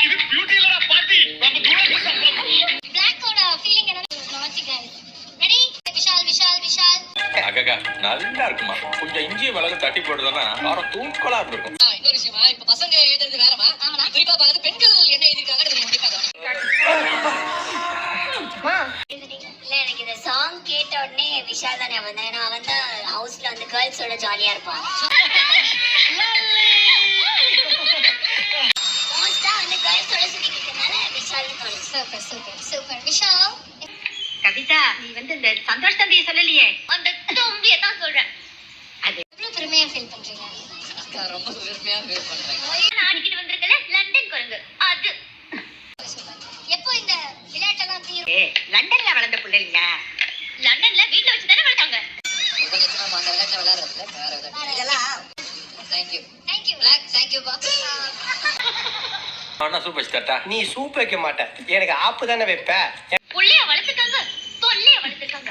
இது பியூட்டி இல்லடா பாட்டி நம்ம தூரத்து என்ன நாச்சிக்காய் ரெடி விஷால் விஷால் எனக்கு இந்த சாங் கேட்ட உடனே விஷால் தான் ஞாபகம் ஏன்னா அவன் தான் ஹவுஸ்ல வந்து கேர்ள்ஸோட ஜாலியா இருப்பான். Super super super Vishal Kavitha நீ வந்து இந்த சந்தோஷ் தம்பியை சொல்லலையே. அந்த தம்பியை தான் சொல்றேன். எவ்வளவு பெருமையா ஃபீல் பண்றீங்க? அக்கா ரொம்ப பெருமையா ஃபீல் பண்றேன் ஆடிக்கிட்டு வந்திருக்கல லண்டன் குரங்கு. அது. எப்போ இந்த விளையாட்டெல்லாம் தீரும்? லண்டன்ல வளர்ந்த பிள்ளை இல்ல லண்டன்ல வீட்ல வச்சு தானே வளர்த்தாங்க கொஞ்சம் நம்ம அந்த விளையாட்டை விளையாடுறதுல வேற விளையாட்டு இதெல்லாம் தேங்க்யூ தேங்க்யூ பிளாக் தேங்க்யூ பா ஆனா சூப் வச்சு நீ சூப் வைக்க மாட்டேன் எனக்கு ஆப்பு தானே வைப்ப. புள்ளைய வளர்த்துட்டாங்க தொல்லைய வளர்த்துட்டாங்க